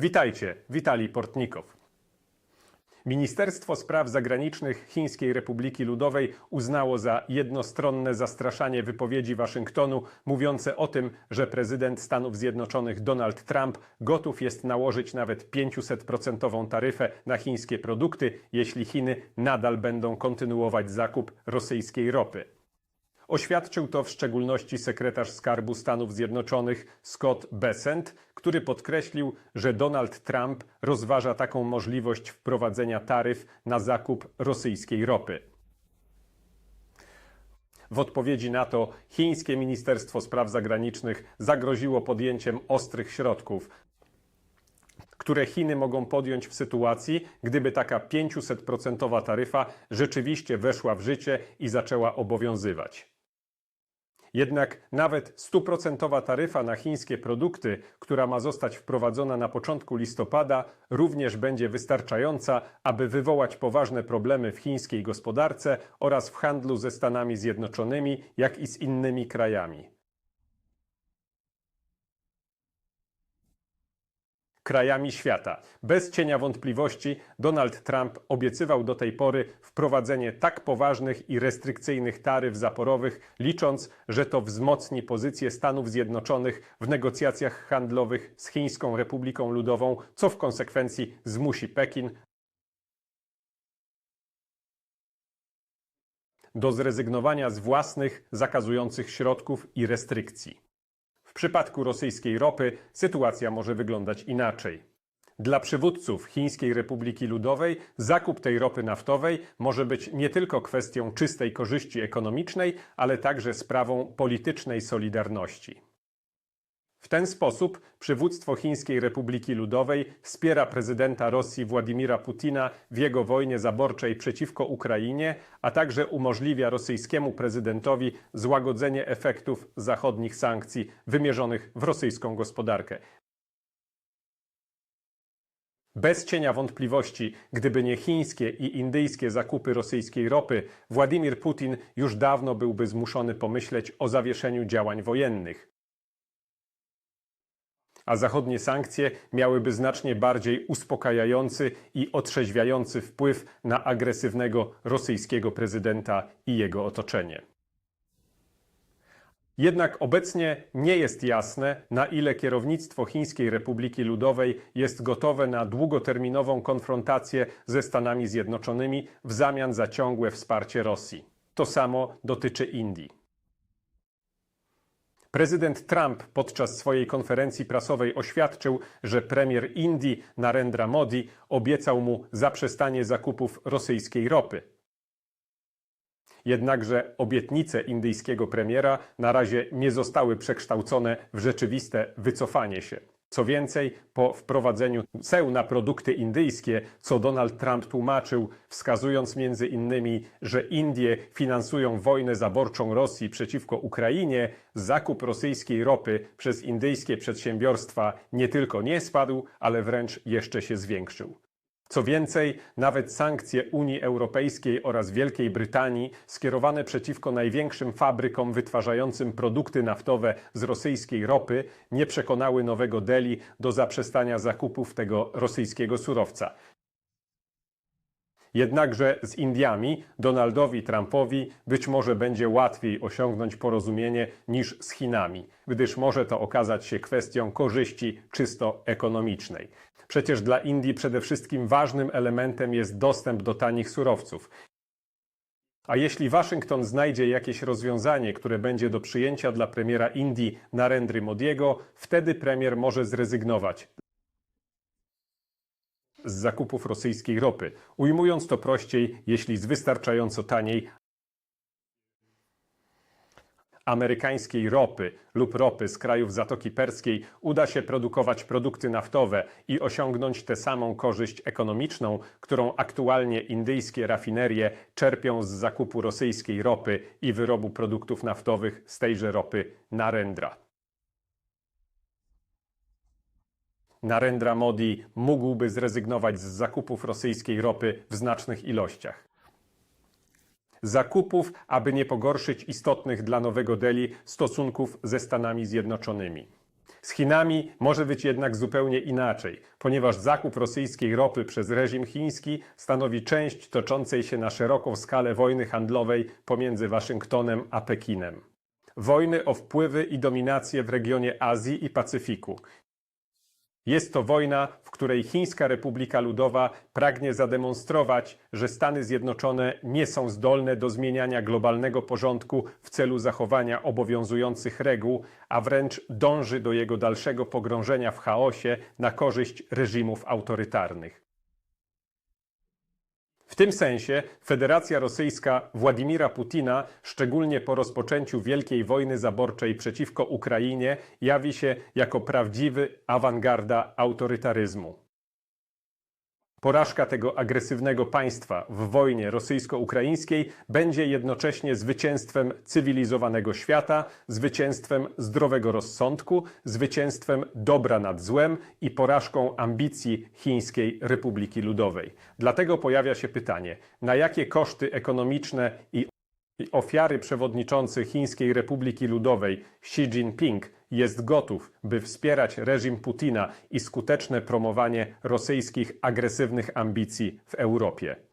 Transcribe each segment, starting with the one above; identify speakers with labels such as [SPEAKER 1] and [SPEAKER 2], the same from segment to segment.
[SPEAKER 1] Witajcie, Witali Portnikow. Ministerstwo Spraw Zagranicznych Chińskiej Republiki Ludowej uznało za jednostronne zastraszanie wypowiedzi Waszyngtonu mówiące o tym, że prezydent Stanów Zjednoczonych Donald Trump gotów jest nałożyć nawet 500% taryfę na chińskie produkty, jeśli Chiny nadal będą kontynuować zakup rosyjskiej ropy. Oświadczył to w szczególności sekretarz Skarbu Stanów Zjednoczonych Scott Bessent, który podkreślił, że Donald Trump rozważa taką możliwość wprowadzenia taryf na zakup rosyjskiej ropy. W odpowiedzi na to chińskie Ministerstwo Spraw Zagranicznych zagroziło podjęciem ostrych środków, które Chiny mogą podjąć w sytuacji, gdyby taka 500% taryfa rzeczywiście weszła w życie i zaczęła obowiązywać. Jednak nawet stuprocentowa taryfa na chińskie produkty, która ma zostać wprowadzona na początku listopada, również będzie wystarczająca, aby wywołać poważne problemy w chińskiej gospodarce oraz w handlu ze Stanami Zjednoczonymi, jak i z innymi krajami. Krajami świata. Bez cienia wątpliwości Donald Trump obiecywał do tej pory wprowadzenie tak poważnych i restrykcyjnych taryf zaporowych, licząc, że to wzmocni pozycję Stanów Zjednoczonych w negocjacjach handlowych z Chińską Republiką Ludową, co w konsekwencji zmusi Pekin do zrezygnowania z własnych zakazujących środków i restrykcji. Przypadku rosyjskiej ropy sytuacja może wyglądać inaczej. Dla przywódców Chińskiej Republiki Ludowej zakup tej ropy naftowej może być nie tylko kwestią czystej korzyści ekonomicznej, ale także sprawą politycznej solidarności. W ten sposób przywództwo Chińskiej Republiki Ludowej wspiera prezydenta Rosji Władimira Putina w jego wojnie zaborczej przeciwko Ukrainie, a także umożliwia rosyjskiemu prezydentowi złagodzenie efektów zachodnich sankcji wymierzonych w rosyjską gospodarkę. Bez cienia wątpliwości, gdyby nie chińskie i indyjskie zakupy rosyjskiej ropy, Władimir Putin już dawno byłby zmuszony pomyśleć o zawieszeniu działań wojennych a zachodnie sankcje miałyby znacznie bardziej uspokajający i otrzeźwiający wpływ na agresywnego rosyjskiego prezydenta i jego otoczenie. Jednak obecnie nie jest jasne, na ile kierownictwo Chińskiej Republiki Ludowej jest gotowe na długoterminową konfrontację ze Stanami Zjednoczonymi w zamian za ciągłe wsparcie Rosji. To samo dotyczy Indii. Prezydent Trump podczas swojej konferencji prasowej oświadczył, że premier Indii Narendra Modi obiecał mu zaprzestanie zakupów rosyjskiej ropy. Jednakże obietnice indyjskiego premiera na razie nie zostały przekształcone w rzeczywiste wycofanie się. Co więcej, po wprowadzeniu ceł na produkty indyjskie, co Donald Trump tłumaczył, wskazując między innymi, że Indie finansują wojnę zaborczą Rosji przeciwko Ukrainie, zakup rosyjskiej ropy przez indyjskie przedsiębiorstwa nie tylko nie spadł, ale wręcz jeszcze się zwiększył. Co więcej, nawet sankcje Unii Europejskiej oraz Wielkiej Brytanii skierowane przeciwko największym fabrykom wytwarzającym produkty naftowe z rosyjskiej ropy nie przekonały Nowego Delhi do zaprzestania zakupów tego rosyjskiego surowca. Jednakże z Indiami Donaldowi Trumpowi być może będzie łatwiej osiągnąć porozumienie niż z Chinami, gdyż może to okazać się kwestią korzyści czysto ekonomicznej. Przecież dla Indii przede wszystkim ważnym elementem jest dostęp do tanich surowców. A jeśli Waszyngton znajdzie jakieś rozwiązanie, które będzie do przyjęcia dla premiera Indii Narendry Modiego, wtedy premier może zrezygnować z zakupów rosyjskiej ropy. Ujmując to prościej, jeśli z wystarczająco taniej amerykańskiej ropy lub ropy z krajów Zatoki Perskiej uda się produkować produkty naftowe i osiągnąć tę samą korzyść ekonomiczną, którą aktualnie indyjskie rafinerie czerpią z zakupu rosyjskiej ropy i wyrobu produktów naftowych z tejże ropy Narendra. Narendra Modi mógłby zrezygnować z zakupów rosyjskiej ropy w znacznych ilościach. Zakupów, aby nie pogorszyć istotnych dla Nowego Delhi stosunków ze Stanami Zjednoczonymi. Z Chinami może być jednak zupełnie inaczej, ponieważ zakup rosyjskiej ropy przez reżim chiński stanowi część toczącej się na szeroką skalę wojny handlowej pomiędzy Waszyngtonem a Pekinem. Wojny o wpływy i dominację w regionie Azji i Pacyfiku. Jest to wojna, w której Chińska Republika Ludowa pragnie zademonstrować, że Stany Zjednoczone nie są zdolne do zmieniania globalnego porządku w celu zachowania obowiązujących reguł, a wręcz dąży do jego dalszego pogrążenia w chaosie na korzyść reżimów autorytarnych. Tym sensie Federacja Rosyjska Władimira Putina, szczególnie po rozpoczęciu wielkiej wojny zaborczej przeciwko Ukrainie, jawi się jako prawdziwy awangarda autorytaryzmu. Porażka tego agresywnego państwa w wojnie rosyjsko-ukraińskiej będzie jednocześnie zwycięstwem cywilizowanego świata, zwycięstwem zdrowego rozsądku, zwycięstwem dobra nad złem i porażką ambicji Chińskiej Republiki Ludowej. Dlatego pojawia się pytanie, na jakie koszty ekonomiczne i ofiary przewodniczący Chińskiej Republiki Ludowej Xi Jinping jest gotów, by wspierać reżim Putina i skuteczne promowanie rosyjskich agresywnych ambicji w Europie.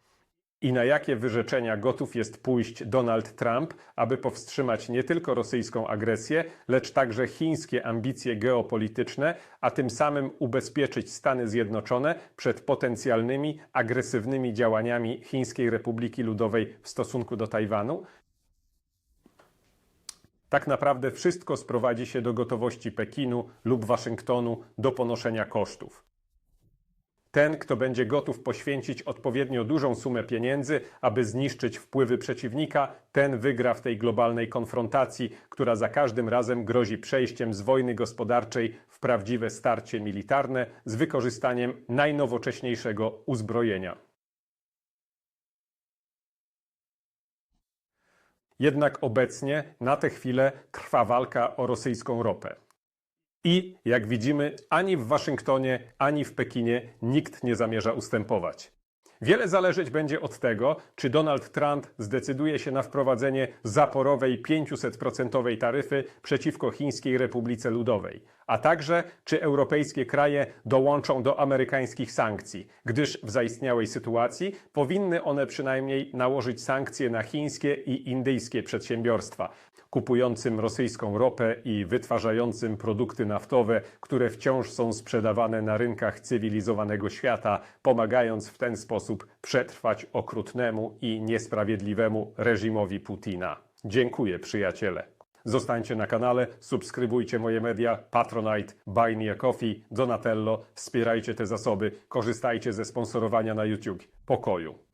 [SPEAKER 1] I na jakie wyrzeczenia gotów jest pójść Donald Trump, aby powstrzymać nie tylko rosyjską agresję, lecz także chińskie ambicje geopolityczne, a tym samym ubezpieczyć Stany Zjednoczone przed potencjalnymi agresywnymi działaniami Chińskiej Republiki Ludowej w stosunku do Tajwanu? Tak naprawdę wszystko sprowadzi się do gotowości Pekinu lub Waszyngtonu do ponoszenia kosztów. Ten, kto będzie gotów poświęcić odpowiednio dużą sumę pieniędzy, aby zniszczyć wpływy przeciwnika, ten wygra w tej globalnej konfrontacji, która za każdym razem grozi przejściem z wojny gospodarczej w prawdziwe starcie militarne z wykorzystaniem najnowocześniejszego uzbrojenia. Jednak obecnie na tę chwilę trwa walka o rosyjską ropę. I jak widzimy, ani w Waszyngtonie, ani w Pekinie nikt nie zamierza ustępować. Wiele zależeć będzie od tego, czy Donald Trump zdecyduje się na wprowadzenie zaporowej 500% taryfy przeciwko Chińskiej Republice Ludowej, a także czy europejskie kraje dołączą do amerykańskich sankcji, gdyż w zaistniałej sytuacji powinny one przynajmniej nałożyć sankcje na chińskie i indyjskie przedsiębiorstwa, kupującym rosyjską ropę i wytwarzającym produkty naftowe, które wciąż są sprzedawane na rynkach cywilizowanego świata, pomagając w ten sposób przetrwać okrutnemu i niesprawiedliwemu reżimowi Putina. Dziękuję, przyjaciele. Zostańcie na kanale, subskrybujcie moje media, Patronite, Buy Me a Coffee, Donatello, wspierajcie te zasoby, korzystajcie ze sponsorowania na YouTube. Pokoju.